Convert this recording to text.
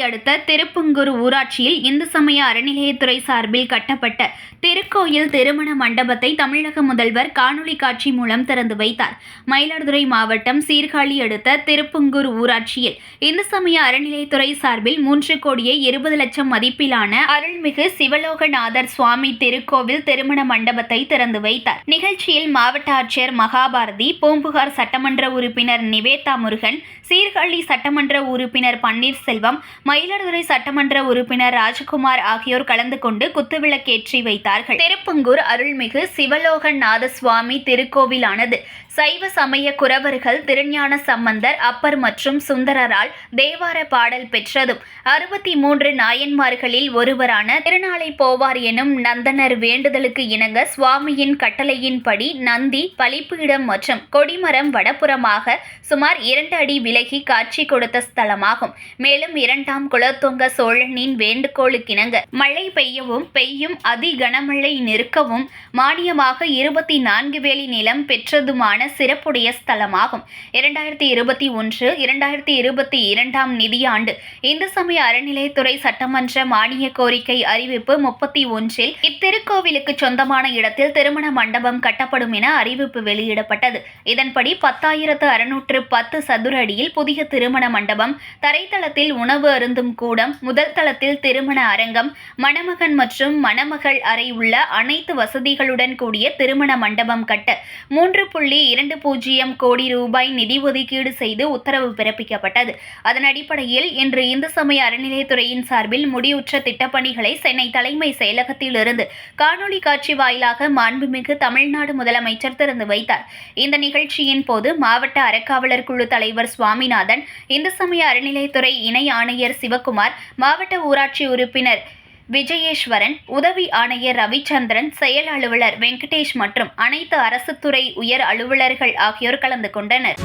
அடுத்த திருப்புங்கூர் ஊராட்சியில் இந்து சமய அறநிலையத்துறை சார்பில் கட்டப்பட்ட திருக்கோயில் திருமண மண்டபத்தை தமிழக முதல்வர் காணொலி காட்சி மூலம் திறந்து வைத்தார். மயிலாடுதுறை மாவட்டம் சீர்காழி அடுத்த திருப்புங்கூர் ஊராட்சியில் இந்து சமய அறநிலையத்துறை சார்பில் மூன்று கோடியே இருபது லட்சம் மதிப்பிலான அருள்மிகு சிவலோகநாதர் சுவாமி திருக்கோவில் திருமண மண்டபத்தை திறந்து வைத்தார். நிகழ்ச்சியில் மாவட்ட ஆட்சியர் மகாபாரதி பூம்புகார் சட்டமன்ற உறுப்பினர் நிவேதா முருகன் சீர்காழி சட்டமன்ற உறுப்பினர் பன்னீர்செல்வம் மயிலாடுதுறை சட்டமன்ற உறுப்பினர் ராஜகுமார் ஆகியோர் கலந்து கொண்டு குத்துவிளக்கேற்றி வைத்தார்கள். திருப்பங்கூர் அருள்மிகு சிவலோகநாத சுவாமி திருக்கோவிலானது. சைவ சமய குரவர்கள் திருஞான சம்பந்தர் அப்பர் மற்றும் சுந்தரரால் தேவார பாடல் பெற்றதும். அறுபத்தி மூன்று நாயன்மார்களில் ஒருவரான திருநாளை போவார் எனும் நந்தனர் வேண்டுதலுக்கு இணங்க சுவாமியின் கட்டளையின்படி நந்தி பலிப்பீடம் மற்றும் கொடிமரம் வடபுறமாக சுமார் இரண்டு அடி விலகி காட்சி கொடுத்த ஸ்தலமாகும். மேலும் இரண்டாம் பத்தாம் குலத்தொங்க சோழனின் வேண்டுகோளுக்கிணங்க. மழை பெய்யவும் பெய்யும் அதி கனமழை நிற்கவும் மானியமாக இருபத்தி நான்கு வேலி நிலம் பெற்றதுமான சிறப்புடைய ஸ்தலமாகும். இரண்டாயிரத்தி இருபத்தி ஒன்று இரண்டாயிரத்தி இருபத்தி இரண்டாம் நிதியாண்டு. இந்து சமய அறநிலையத்துறை சட்டமன்ற மானிய கோரிக்கை அறிவிப்பு முப்பத்தி ஒன்றில் இத்திருக்கோவிலுக்கு சொந்தமான இடத்தில் திருமண மண்டபம் கட்டப்படும் என அறிவிப்பு வெளியிடப்பட்டது. இதன்படி பத்தாயிரத்து அறுநூற்று பத்து சதுர அடியில் புதிய திருமண மண்டபம் தரைத்தளத்தில் உணவு பொருந்தும் கூடம் முதல் தளத்தில் திருமண அரங்கம் மணமகன் மற்றும் மணமகள் அறை உள்ள அனைத்து வசதிகளுடன் கூடிய திருமண மண்டபம் கட்ட மூன்று புள்ளி இரண்டு பூஜ்ஜியம் கோடி ரூபாய் நிதி ஒதுக்கீடு செய்து உத்தரவு பிறப்பிக்கப்பட்டது. அதன் அடிப்படையில் இன்று இந்து சமய அறநிலையத்துறையின் சார்பில் முடிவுற்ற திட்டப்பணிகளை சென்னை தலைமை செயலகத்திலிருந்து காணொலி காட்சி வாயிலாக மாண்புமிகு தமிழ்நாடு முதலமைச்சர் திறந்து வைத்தார். இந்த நிகழ்ச்சியின் போது மாவட்ட அறக்காவலர் குழு தலைவர் சுவாமிநாதன் இந்து சமய அறநிலையத்துறை இணை ஆணையர் ஆணையர் சிவக்குமார் மாவட்ட ஊராட்சி உறுப்பினர் விஜயேஸ்வரன் உதவி ஆணையர் ரவிச்சந்திரன் செயல் அலுவலர் வெங்கடேஷ் மற்றும் அனைத்து அரசுத்துறை உயர் அலுவலர்கள் ஆகியோர் கலந்து கொண்டனர்.